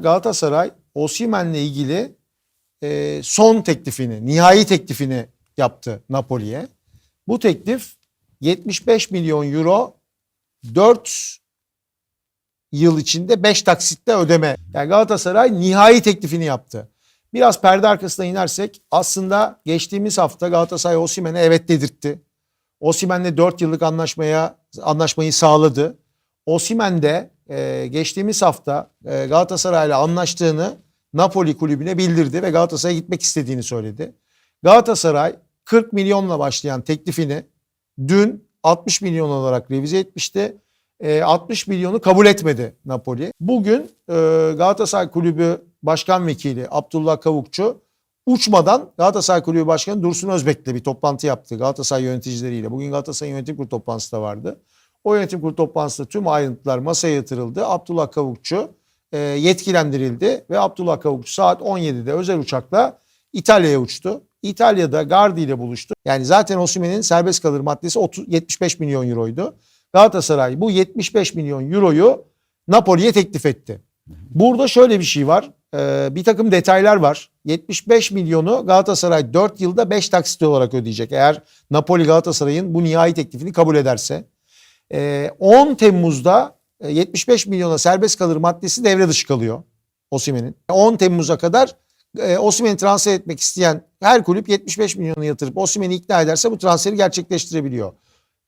Galatasaray Osimhen'le ilgili e, son teklifini, nihai teklifini yaptı Napoli'ye. Bu teklif 75 milyon euro 4 yıl içinde 5 taksitte ödeme. Yani Galatasaray nihai teklifini yaptı. Biraz perde arkasına inersek aslında geçtiğimiz hafta Galatasaray Osimhen'e evet dedirtti. Osimhen'le 4 yıllık anlaşmaya anlaşmayı sağladı. Osimhen de e, geçtiğimiz hafta e, Galatasaray'la anlaştığını Napoli kulübüne bildirdi ve Galatasaray'a gitmek istediğini söyledi. Galatasaray 40 milyonla başlayan teklifini dün 60 milyon olarak revize etmişti. E, 60 milyonu kabul etmedi Napoli. Bugün e, Galatasaray Kulübü Başkan Vekili Abdullah Kavukçu uçmadan Galatasaray Kulübü Başkanı Dursun Özbek'le bir toplantı yaptı Galatasaray yöneticileriyle. Bugün Galatasaray Yönetim Kurulu toplantısı da vardı. O yönetim kurulu toplantısında tüm ayrıntılar masaya yatırıldı. Abdullah Kavukçu e, yetkilendirildi ve Abdullah Kavukçu saat 17'de özel uçakla İtalya'ya uçtu. İtalya'da Gardi ile buluştu. Yani zaten Osimhen'in serbest kalır maddesi 30, 75 milyon euroydu. Galatasaray bu 75 milyon euroyu Napoli'ye teklif etti. Burada şöyle bir şey var. Ee, bir takım detaylar var. 75 milyonu Galatasaray 4 yılda 5 taksit olarak ödeyecek. Eğer Napoli Galatasaray'ın bu nihai teklifini kabul ederse. Ee, 10 Temmuz'da e, 75 milyona serbest kalır maddesi devre dışı kalıyor Osimhen'in. 10 Temmuz'a kadar e, Osimhen'i transfer etmek isteyen her kulüp 75 milyonu yatırıp Osimhen'i ikna ederse bu transferi gerçekleştirebiliyor.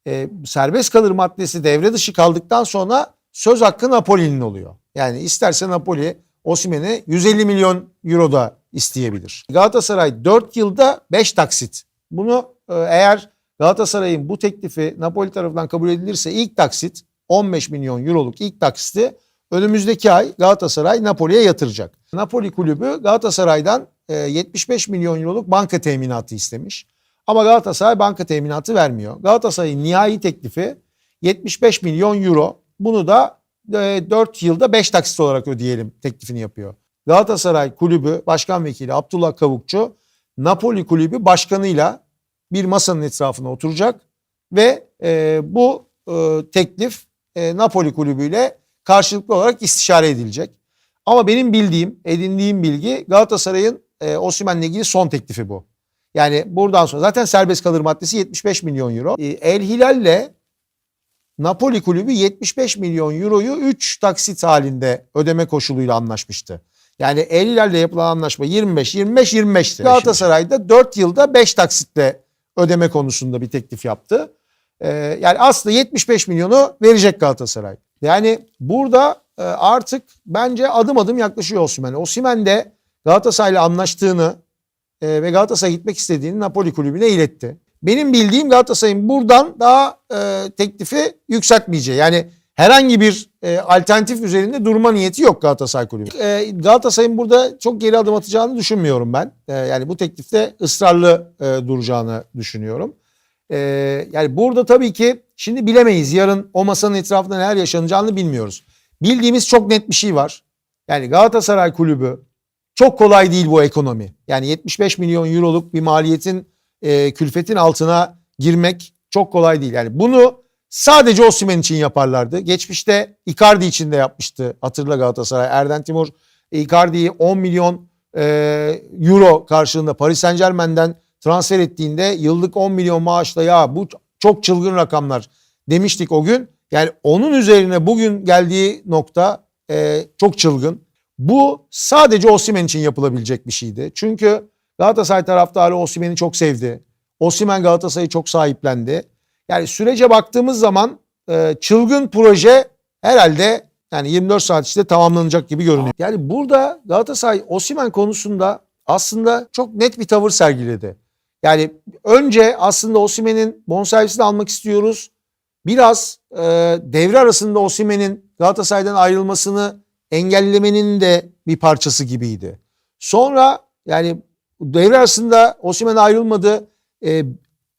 E, serbest kalır maddesi devre dışı kaldıktan sonra söz hakkı Napoli'nin oluyor. Yani isterse Napoli Osimhen'i 150 milyon euro da isteyebilir. Galatasaray 4 yılda 5 taksit. Bunu e, eğer Galatasaray'ın bu teklifi Napoli tarafından kabul edilirse ilk taksit 15 milyon euroluk ilk taksiti önümüzdeki ay Galatasaray Napoli'ye yatıracak. Napoli kulübü Galatasaray'dan e, 75 milyon euroluk banka teminatı istemiş. Ama Galatasaray banka teminatı vermiyor. Galatasaray'ın nihai teklifi 75 milyon euro. Bunu da e, 4 yılda 5 taksit olarak ödeyelim teklifini yapıyor. Galatasaray kulübü başkan vekili Abdullah Kavukçu Napoli kulübü başkanıyla bir masanın etrafına oturacak ve e, bu e, teklif e, Napoli kulübüyle karşılıklı olarak istişare edilecek. Ama benim bildiğim, edindiğim bilgi Galatasaray'ın e, Osimhen'le ilgili son teklifi bu. Yani buradan sonra zaten serbest kalır maddesi 75 milyon euro. E, El Hilal'le Napoli kulübü 75 milyon euroyu 3 taksit halinde ödeme koşuluyla anlaşmıştı. Yani El Hilal'le yapılan anlaşma 25 25 25'ti. Galatasaray'da 4 yılda 5 taksitle ödeme konusunda bir teklif yaptı. Ee, yani aslında 75 milyonu verecek Galatasaray. Yani burada e, artık bence adım adım yaklaşıyor Osimhen. Osimhen de Galatasaray'la anlaştığını e, ve Galatasaray'a gitmek istediğini Napoli kulübüne iletti. Benim bildiğim Galatasaray'ın buradan daha e, teklifi yükseltmeyeceği. Yani herhangi bir e, alternatif üzerinde durma niyeti yok Galatasaray kulübü. E, Galatasaray'ın burada çok geri adım atacağını düşünmüyorum ben. E, yani bu teklifte ısrarlı e, duracağını düşünüyorum. E, yani burada tabii ki şimdi bilemeyiz. Yarın o masanın etrafında neler yaşanacağını bilmiyoruz. Bildiğimiz çok net bir şey var. Yani Galatasaray kulübü çok kolay değil bu ekonomi. Yani 75 milyon euroluk bir maliyetin e, külfetin altına girmek çok kolay değil. Yani bunu sadece Osimhen için yaparlardı. Geçmişte Icardi için de yapmıştı. Hatırla Galatasaray. Erden Timur Icardi'yi 10 milyon e, euro karşılığında Paris Saint Germain'den transfer ettiğinde yıllık 10 milyon maaşla ya bu çok çılgın rakamlar demiştik o gün. Yani onun üzerine bugün geldiği nokta e, çok çılgın. Bu sadece Osimhen için yapılabilecek bir şeydi. Çünkü Galatasaray taraftarı Osimhen'i çok sevdi. Osimhen Galatasaray'ı çok sahiplendi. Yani sürece baktığımız zaman e, çılgın proje herhalde yani 24 saat içinde tamamlanacak gibi görünüyor. Yani burada Galatasaray Osimhen konusunda aslında çok net bir tavır sergiledi. Yani önce aslında Osimhen'in bonservisini almak istiyoruz. Biraz e, devre arasında Osimhen'in Galatasaray'dan ayrılmasını engellemenin de bir parçası gibiydi. Sonra yani devre arasında Osimhen ayrılmadı. E,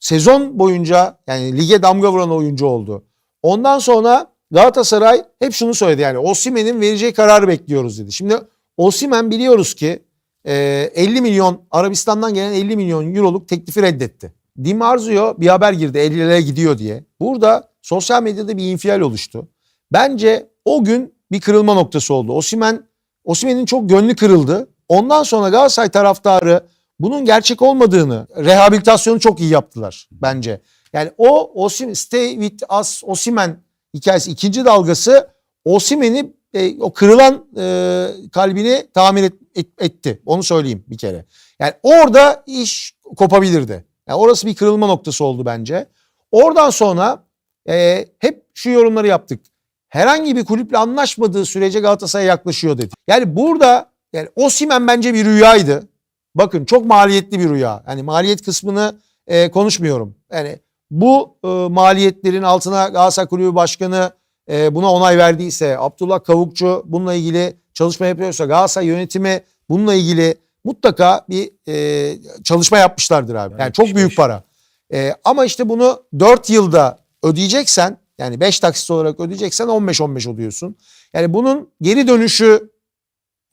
sezon boyunca yani lige damga vuran oyuncu oldu. Ondan sonra Galatasaray hep şunu söyledi yani Osimhen'in vereceği kararı bekliyoruz dedi. Şimdi Osimhen biliyoruz ki e, 50 milyon Arabistan'dan gelen 50 milyon euroluk teklifi reddetti. Di Marzio bir haber girdi 50'lere gidiyor diye. Burada sosyal medyada bir infial oluştu. Bence o gün bir kırılma noktası oldu. Osimhen Osimhen'in çok gönlü kırıldı. Ondan sonra Galatasaray taraftarı bunun gerçek olmadığını, rehabilitasyonu çok iyi yaptılar bence. Yani o Osim, Stay with us Osimhen hikayesi ikinci dalgası Osimhen'i e, o kırılan e, kalbini tamir et- et- etti. Onu söyleyeyim bir kere. Yani orada iş kopabilirdi. Yani orası bir kırılma noktası oldu bence. Oradan sonra e, hep şu yorumları yaptık. Herhangi bir kulüple anlaşmadığı sürece Galatasaray'a yaklaşıyor dedi. Yani burada yani Osimhen bence bir rüyaydı. Bakın çok maliyetli bir rüya. Yani maliyet kısmını e, konuşmuyorum. Yani bu e, maliyetlerin altına Galatasaray Kulübü Başkanı e, buna onay verdiyse, Abdullah Kavukçu bununla ilgili çalışma yapıyorsa, Galatasaray yönetimi bununla ilgili mutlaka bir e, çalışma yapmışlardır abi. Yani çok büyük para. E, ama işte bunu 4 yılda ödeyeceksen yani 5 taksit olarak ödeyeceksen 15-15 ödüyorsun. Yani bunun geri dönüşü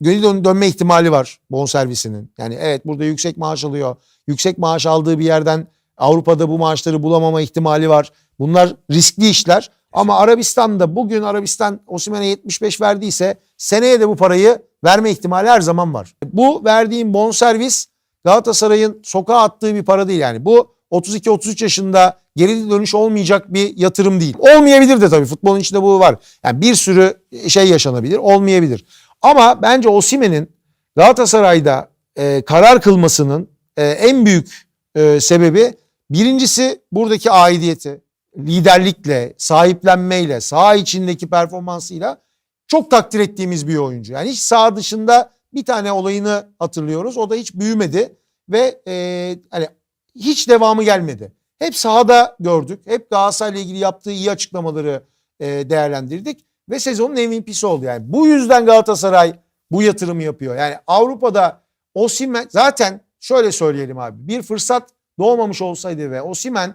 geri dön- dönme ihtimali var bonservisinin. Yani evet burada yüksek maaş alıyor. Yüksek maaş aldığı bir yerden Avrupa'da bu maaşları bulamama ihtimali var. Bunlar riskli işler. Ama Arabistan'da bugün Arabistan Osimhen'e 75 verdiyse seneye de bu parayı verme ihtimali her zaman var. Bu verdiğim bonservis Galatasaray'ın sokağa attığı bir para değil yani. Bu 32-33 yaşında geri dönüş olmayacak bir yatırım değil. Olmayabilir de tabii futbolun içinde bu var. Yani bir sürü şey yaşanabilir, olmayabilir. Ama bence Osimhen'in Galatasaray'da e, karar kılmasının e, en büyük e, sebebi birincisi buradaki aidiyeti, liderlikle, sahiplenmeyle, saha içindeki performansıyla çok takdir ettiğimiz bir oyuncu. Yani hiç saha dışında bir tane olayını hatırlıyoruz. O da hiç büyümedi ve e, hani hiç devamı gelmedi. Hep sahada gördük. Hep Galatasaray'la ilgili yaptığı iyi açıklamaları e, değerlendirdik ve sezonun MVP'si oldu. Yani bu yüzden Galatasaray bu yatırımı yapıyor. Yani Avrupa'da Osimhen zaten şöyle söyleyelim abi. Bir fırsat doğmamış olsaydı ve Osimhen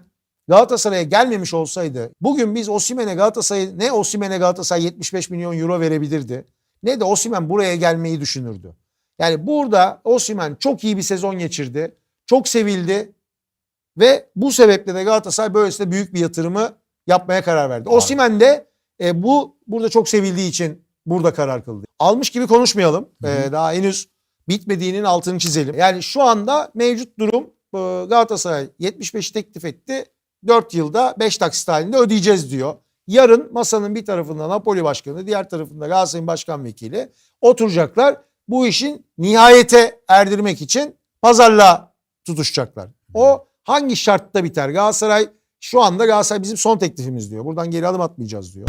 Galatasaray'a gelmemiş olsaydı bugün biz Osimhen'e Galatasaray ne Osimhen'e Galatasaray 75 milyon euro verebilirdi ne de Osimhen buraya gelmeyi düşünürdü. Yani burada Osimhen çok iyi bir sezon geçirdi. Çok sevildi ve bu sebeple de Galatasaray böylesine büyük bir yatırımı yapmaya karar verdi. Osimhen de e, bu burada çok sevildiği için burada karar kıldı. Almış gibi konuşmayalım. E, daha henüz bitmediğinin altını çizelim. Yani şu anda mevcut durum e, Galatasaray 75'i teklif etti. 4 yılda 5 taksit halinde ödeyeceğiz diyor. Yarın masanın bir tarafında Napoli başkanı, diğer tarafında Galatasaray'ın başkan vekili oturacaklar. Bu işin nihayete erdirmek için pazarlığa tutuşacaklar. O hangi şartta biter? Galatasaray şu anda Galatasaray bizim son teklifimiz diyor. Buradan geri adım atmayacağız diyor.